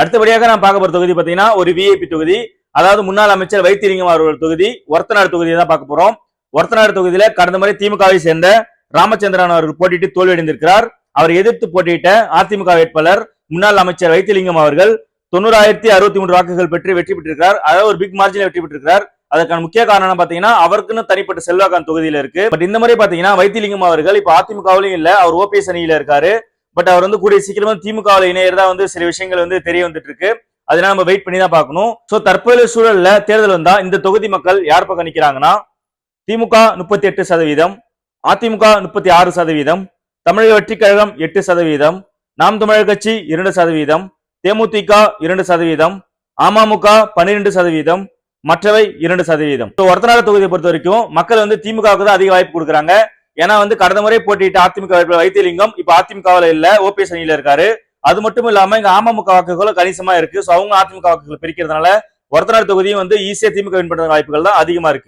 அடுத்தபடியாக நான் பார்க்க போற தொகுதி பாத்தீங்கன்னா ஒரு விஐபி தொகுதி. அதாவது முன்னாள் அமைச்சர் வைத்திலிங்கம் அவர்கள் தொகுதி ஒர்த்தநாடு தொகுதியை தான் பார்க்க போறோம். ஒரத்தநாடு தொகுதியில கடந்த முறை திமுகவை சேர்ந்த ராமச்சந்திரன் அவர்கள் போட்டியிட்டு தோல்வியடைந்திருக்கிறார். அவர் எதிர்த்து போட்டியிட்ட அதிமுக வேட்பாளர் முன்னாள் அமைச்சர் வைத்திலிங்கம் அவர்கள் தொண்ணூறாயிரத்தி அறுபத்தி மூன்று வாக்குகள் பெற்று வெற்றி பெற்றிருக்கிறார். அதாவது ஒரு பிக் மார்ஜினில் வெற்றி பெற்றிருக்கிறார். அதற்கான முக்கிய காரணம் பாத்தீங்கன்னா அவருக்குன்னு தனிப்பட்ட செல்வாக்கான தொகுதியில இருக்கு. பட் இந்த முறை பாத்தீங்கன்னா வைத்திலிங்கம் அவர்கள் இப்ப அதிமுகவிலையும் இல்ல அவர் ஓபிஎஸ் அணியில இருக்காரு. பட் அவர் வந்து கூடிய சீக்கிரமா திமுக இணையறதா வந்து சில விஷயங்கள் வந்து தெரிய வந்துட்டு இருக்கு அதனால நம்ம வெயிட் பண்ணி தான் பார்க்கணும். சோ தற்போதைய சூழல்ல தேர்தல் வந்தா இந்த தொகுதி மக்கள் யார் பக்கம் நிக்கிறாங்கன்னா திமுக முப்பத்தி எட்டு சதவீதம் அதிமுக முப்பத்தி ஆறு சதவீதம் தமிழக வெற்றி கழகம் எட்டு சதவீதம் நாம் தமிழர் கட்சி இரண்டு சதவீதம் தேமுதிக இரண்டு சதவீதம் அமமுக பன்னிரெண்டு சதவீதம் மற்றவை இரண்டு சதவீதம். ஒருத்தநாடு தொகுதியை பொறுத்த வரைக்கும் மக்கள் வந்து திமுகவுக்கு தான் அதிக வாய்ப்பு கொடுக்குறாங்க. ஏன்னா வந்து கடந்த முறை போட்டிட்டு அதிமுக வைத்தியலிங்கம் இப்ப அதிமுகவில் இல்ல ஓபிஎஸ் அணியில இருக்காரு. அது மட்டும் இல்லாம இங்க அமமுக வாக்குகளும் கணிசமா இருக்கு. சோ அவங்க அதிமுக வாக்குகள் பிரிக்கிறதுனால ஒருத்தனார் தொகுதியும் வந்து ஈஸியா திமுக வின் பண்ற வாய்ப்புகள் தான் அதிகமா இருக்கு.